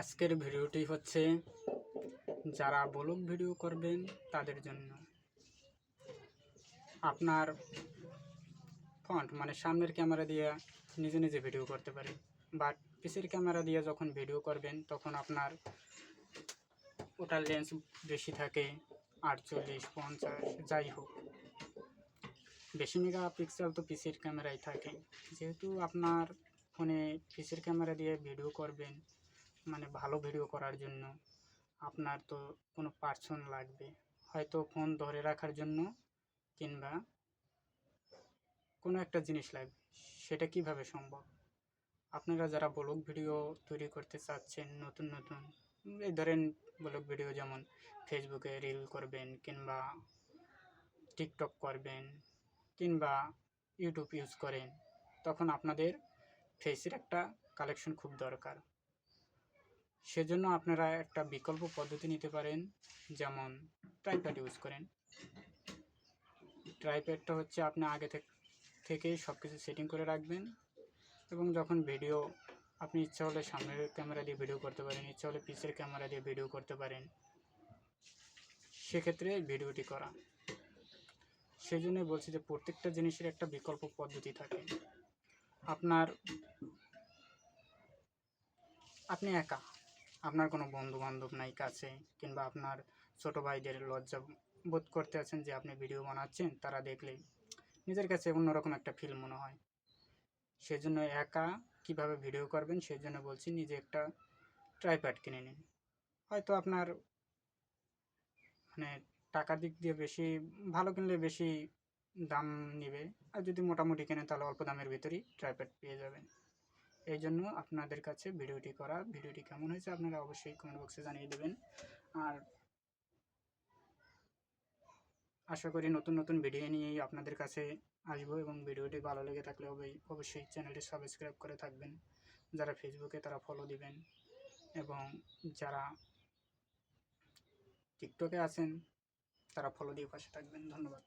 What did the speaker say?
আজকের ভিডিওটি হচ্ছে যারা ব্লগ ভিডিও করবেন তাদের জন্য। আপনার ফ্রন্ট মানে সামনের ক্যামেরা দিয়ে নিজে নিজে ভিডিও করতে পারেন বাট পিসের ক্যামেরা দিয়ে যখন ভিডিও করবেন, তখন আপনার ওটার লেন্স বেশি থাকে, আটচল্লিশ, পঞ্চাশ, যাই হোক। বেশি মেগা পিক্সেল তো পিসির ক্যামেরায় থাকে। যেহেতু আপনার ফোনে পিসির ক্যামেরা দিয়ে ভিডিও করবেন মানে ভালো ভিডিও করার জন্য। আপনার তো কোনো পার্সন লাগবে। হয়তো ফোন ধরে রাখার জন্য কিংবা কোনো একটা জিনিস লাগবে। সেটা কীভাবে সম্ভব? আপনারা যারা ব্লগ ভিডিও তৈরি করতে চাচ্ছেন, নতুন নতুন, এই ধরেন ব্লগ ভিডিও যেমন ফেসবুকে রিল করবেন কিংবা টিকটক করবেন কিংবা ইউটিউব ইউজ করেন, তখন আপনাদের ফেসের একটা কালেকশন খুব দরকার। সেজন্য আপনারা একটা বিকল্প পদ্ধতি নিতে পারেন, যেমন ট্রাইপ্যাড ইউজ করেন। ট্রাইপ্যাডটা হচ্ছে আপনি আগে থেকে থেকেই সব কিছু সেটিং করে রাখবেন এবং যখন ভিডিও, আপনি ইচ্ছা হলে সামনের ক্যামেরা দিয়ে ভিডিও করতে পারেন, ইচ্ছা হলে পিসের ক্যামেরা দিয়ে ভিডিও করতে পারেন, সেক্ষেত্রে ভিডিওটি করা। সেই জন্য বলছি যে প্রত্যেকটা জিনিসের একটা বিকল্প পদ্ধতি থাকে। আপনার, আপনি একা আপনার কোনো বন্ধু বান্ধব নাই কাছে কিংবা আপনার ছোট ভাইদের লজ্জা বোধ করতে আছেন যে আপনি ভিডিও বানাচ্ছেন, তারা দেখলে নিজের কাছে অন্যরকম একটা ফিল মনে হয়। সেজন্য একা কীভাবে ভিডিও করবেন সেই জন্য বলছি নিজে একটা ট্রাইপ্যাড কিনে নিন। হয়তো আপনার মানে টাকার দিক দিয়ে বেশি, ভালো কিনলে বেশি দাম নেবে। আর যদি মোটামুটি কেনে তাহলে অল্প দামের ভিতরেই ট্রাইপ্যাড পেয়ে যাবেন। এই জন্য আপনাদের কাছে ভিডিওটি করা, ভিডিওটি কেমন হয়েছে আপনারা অবশ্যই কমেন্ট বক্সে জানিয়ে দেবেন। আর আশা করি নতুন নতুন ভিডিও নিয়েই আপনাদের কাছে আসব এবং ভিডিওটি ভালো লেগে থাকলে অবশ্যই চ্যানেলটি সাবস্ক্রাইব করে থাকবেন। যারা ফেসবুকে তারা ফলো দিবেন এবং যারা টিকটকে আছেন তারা ফলো দিয়ে পাশে থাকবেন। ধন্যবাদ।